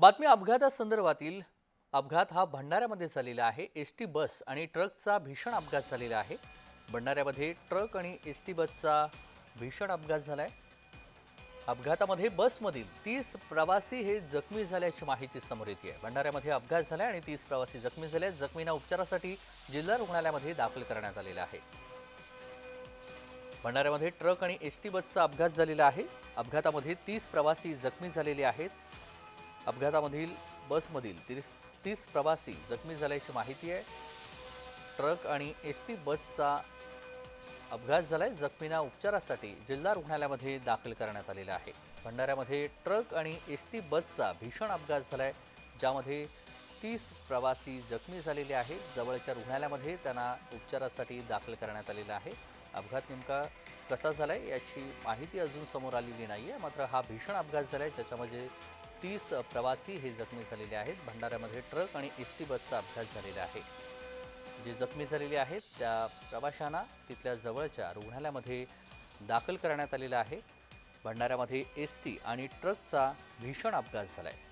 बातमी अपघातासंदर्भातील अपघात हा भंडाऱ्यामध्ये झालेला आहे. एस टी बस आणि ट्रकचा भीषण अपघात झालेला आहे. भंडाऱ्यामध्ये ट्रक आणि एस टी बसचा भीषण अपघात झाला आहे अपघातामध्ये बसमधील तीस प्रवासी हे जखमी झाल्याची माहिती समोर येते आहे भंडाऱ्यामध्ये अपघात झालाय आणि तीस प्रवासी जखमी झाले जखमींना उपचारासाठी जिल्हा रुग्णालयामध्ये दाखल करण्यात आलेला आहे. भंडाऱ्यामध्ये ट्रक आणि एस टी बसचा अपघात झालेला आहे. अपघातामध्ये तीस प्रवासी जखमी झालेले आहेत. अपघातामधील बसमधील तीस तीस प्रवासी जखमी झाल्याची माहिती आहे. ट्रक आणि एस टी बसचा अपघात झालाय. जखमींना उपचारासाठी जिल्हा रुग्णालयामध्ये दाखल करण्यात आलेला आहे. भंडाऱ्यामध्ये ट्रक आणि एस टी बसचा भीषण अपघात झालाय ज्यामध्ये तीस प्रवासी जखमी झालेले आहेत. जवळच्या रुग्णालयामध्ये त्यांना उपचारासाठी दाखल करण्यात आलेला आहे. अपघात नेमका कसा झाला आहे याची माहिती अजून समोर आलेली नाही आहे मात्र हा भीषण अपघात झाला आहे ज्याच्यामध्ये तीस प्रवासी हे जखमी झालेले आहेत. भंडाऱ्यामध्ये ट्रक आणि एस टी बसचा अपघात झालेला आहे. जे जखमी झालेले आहेत त्या प्रवाशांना तिथल्या जवळच्या रुग्णालयामध्ये दाखल करण्यात आलेलं आहे. भंडाऱ्यामध्ये एस टी आणि ट्रकचा भीषण अपघात झाला आहे